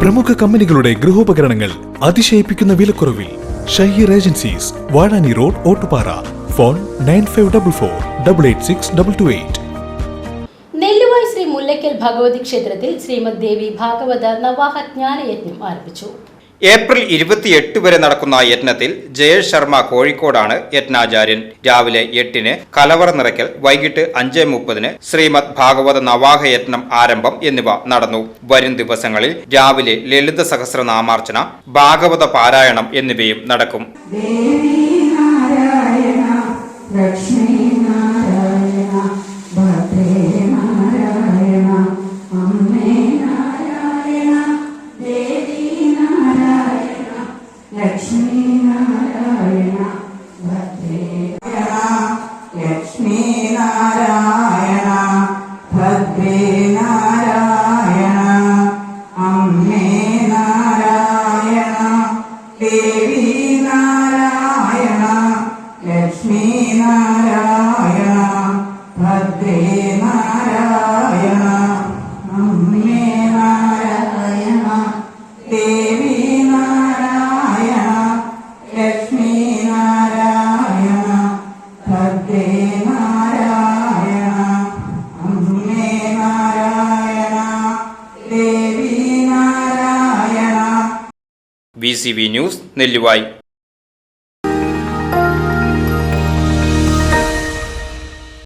പ്രമുഖ കമ്പനികളുടെ ഗൃഹോപകരണങ്ങൾ അതിശയിപ്പിക്കുന്ന വിലക്കുറവിൽ Shaheer agencies Vazhani road Ottupara. Phone nine five double four double eight six double two eight. Nelluvai Shri Mullakkal Bhagavathi ക്ഷേത്രത്തിൽ ശ്രീമദ് ദേവി ഭാഗവത നവാഹ ജ്ഞാനയജ്ഞം ആരംഭിച്ചു. ഏപ്രിൽ ഇരുപത്തിയെട്ട് വരെ നടക്കുന്ന യജ്ഞത്തിൽ ജയേഷ് ശർമ്മ കോഴിക്കോടാണ് യജ്ഞാചാര്യൻ രാവിലെ എട്ടിന് കലവറ നിറയ്ക്കൽ വൈകിട്ട് അഞ്ച് മുപ്പതിന് ശ്രീമദ് ഭാഗവത നവാഹ യജ്ഞം ആരംഭം എന്നിവ നടന്നു. വരും ദിവസങ്ങളിൽ രാവിലെ ലളിത സഹസ്രനാമാർച്ചന ഭാഗവത പാരായണം എന്നിവയും നടക്കും. Lakshmi Lakshmi V news Nelluvayi